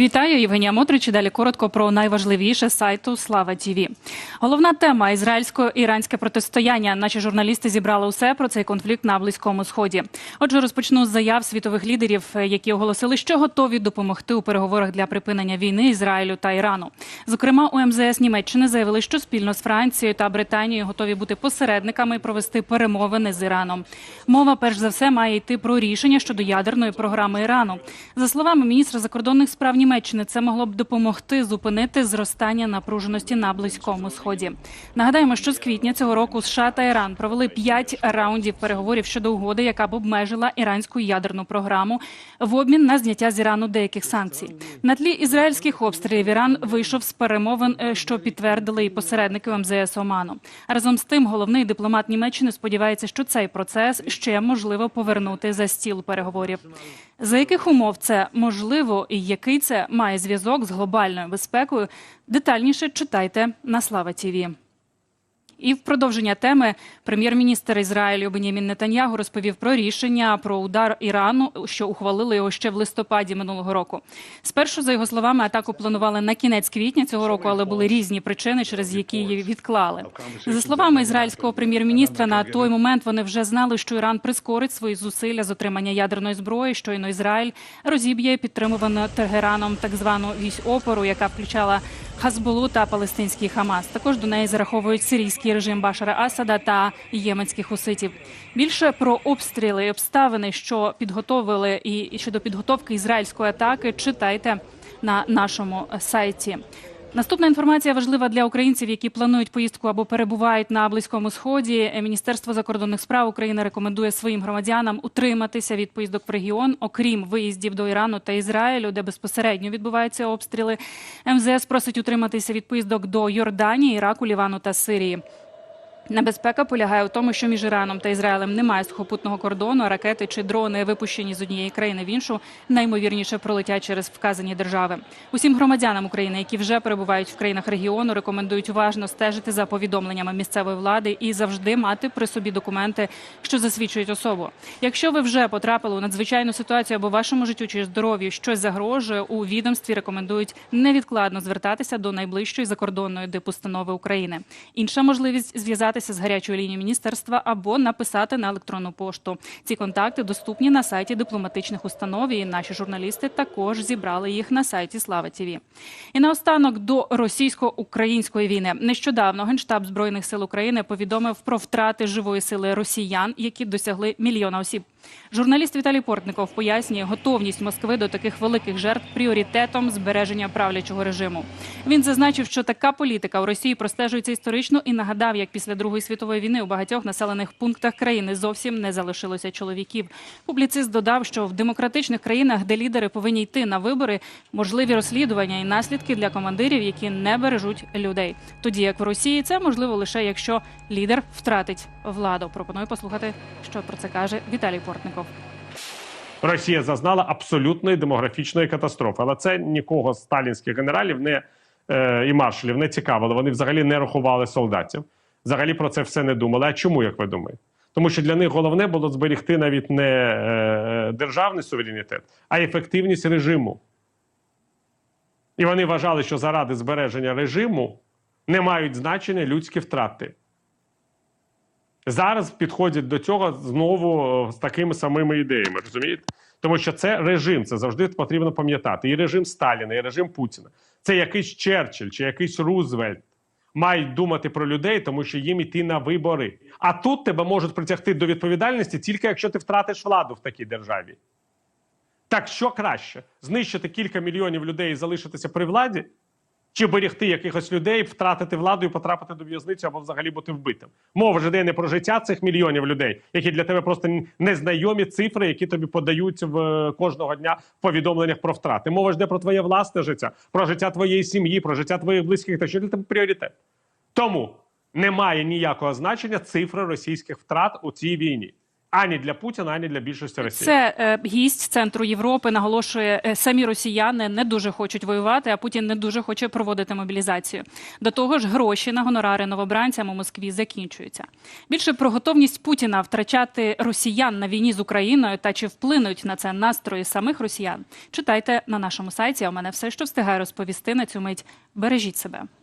Вітаю, Євгенія Мотрич. Далі коротко про найважливіше сайту Слава ТІВІ. Головна тема ізраїльсько-іранське протистояння. Наші журналісти зібрали усе про цей конфлікт на близькому сході. Отже, розпочну з заяв світових лідерів, які оголосили, що готові допомогти у переговорах для припинення війни Ізраїлю та Ірану. Зокрема, у МЗС Німеччини заявили, що спільно з Францією та Британією готові бути посередниками і провести перемовини з Іраном. Мова перш за все має йти про рішення щодо ядерної програми Ірану. За словами міністра закордонних справ Німеччини, це могло б допомогти зупинити зростання напруженості на близькому сході. Нагадаємо, що з квітня цього року США та Іран провели п'ять раундів переговорів щодо угоди, яка б обмежила іранську ядерну програму в обмін на зняття з Ірану деяких санкцій. На тлі ізраїльських обстрілів Іран вийшов з перемовин, е, що підтвердили і посередники МЗС Оману. Разом з тим, головний дипломат Німеччини сподівається, що цей процес ще можливо повернути за стіл переговорів. За яких умов це можливо і який це має зв'язок з глобальною безпекою? Детальніше читайте на Слава ТІВІ. І в продовження теми прем'єр-міністр Ізраїлю Бенямін Нетаньягу розповів про рішення про удар Ірану, що ухвалили його ще в листопаді минулого року. Спершу, за його словами, атаку планували на кінець квітня цього року, але були різні причини, через які її відклали. За словами ізраїльського прем'єр-міністра, на той момент вони вже знали, що Іран прискорить свої зусилля з отримання ядерної зброї. Щойно Ізраїль розіб'є підтримувану Тегераном так звану вісь опору, яка включала Хазболу та палестинський Хамас. Також до неї зараховують сирійський режим Башара Асада та єменських хуситів. Більше про обстріли і обставини, що підготовили, і щодо підготовки ізраїльської атаки, читайте на нашому сайті. Наступна інформація важлива для українців, які планують поїздку або перебувають на близькому сході. Міністерство закордонних справ України рекомендує своїм громадянам утриматися від поїздок в регіон, окрім виїздів до Ірану та Ізраїлю, де безпосередньо відбуваються обстріли. МЗС просить утриматися від поїздок до Йорданії, Іраку, Лівану та Сирії. Небезпека полягає у тому, що між Іраном та Ізраїлем немає сухопутного кордону, ракети чи дрони, випущені з однієї країни в іншу, наймовірніше пролетять через вказані держави. Усім громадянам України, які вже перебувають в країнах регіону, рекомендують уважно стежити за повідомленнями місцевої влади і завжди мати при собі документи, що засвідчують особу. Якщо ви вже потрапили у надзвичайну ситуацію або вашому життю чи здоров'ю щось загрожує, у відомстві рекомендують невідкладно звертатися до найближчої закордонної дипустанови України. Інша можливість зв'язатися з гарячою лінією міністерства або написати на електронну пошту. Ці контакти доступні на сайті дипломатичних установ. І наші журналісти також зібрали їх на сайті Слава ТІВІ. І наостанок до російсько-української війни. Нещодавно генштаб збройних сил України повідомив про втрати живої сили росіян, які досягли мільйона осіб. Журналіст Віталій Портников пояснює готовність Москви до таких великих жертв пріоритетом збереження правлячого режиму. Він зазначив, що така політика у Росії простежується історично і нагадав, як після Другої світової війни у багатьох населених пунктах країни зовсім не залишилося чоловіків. Публіцист додав, що в демократичних країнах, де лідери повинні йти на вибори, можливі розслідування і наслідки для командирів, які не бережуть людей. Тоді як в Росії це можливо лише якщо лідер втратить владу. Пропоную послухати, що про це каже Віталій Портников. Росія зазнала абсолютної демографічної катастрофи, але це нікого з сталінських генералів не е, і маршалів не цікавило. Вони взагалі не рахували солдатів. Взагалі про це все не думали. А чому, як ви думаєте? Тому що для них головне було зберегти навіть не е, державний суверенітет, а ефективність режиму. І вони вважали, що заради збереження режиму не мають значення людські втрати. Зараз підходять до цього знову е, з такими самими ідеями, розумієте? Тому що це режим, це завжди потрібно пам'ятати. І режим Сталіна, і режим Путіна. Це якийсь Черчилль чи якийсь Рузвельт мають думати про людей, тому що їм іти на вибори. А тут тебе можуть притягти до відповідальності тільки якщо ти втратиш владу в такій державі. Так що краще знищити кілька мільйонів людей і залишитися при владі, чи берегти якихось людей, втратити владу і потрапити до в'язниці або взагалі бути вбитим. Мова ж іде не про життя цих мільйонів людей, які для тебе просто незнайомі цифри, які тобі подають в е, кожного дня в повідомленнях про втрати. Мова ж йде про твоє власне життя, про життя твоєї сім'ї, про життя твоїх близьких та що для тебе пріоритет. Тому немає ніякого значення цифри російських втрат у цій війні. Ані для Путіна, ані для більшості Росії. Це е, гість центру Європи наголошує, е, самі росіяни не дуже хочуть воювати, а Путін не дуже хоче проводити мобілізацію. До того ж, гроші на гонорари новобранцям у Москві закінчуються. Більше про готовність Путіна втрачати росіян на війні з Україною та чи вплинуть на це настрої самих росіян. Читайте на нашому сайті. А у мене все, що встигає розповісти на цю мить. Бережіть себе.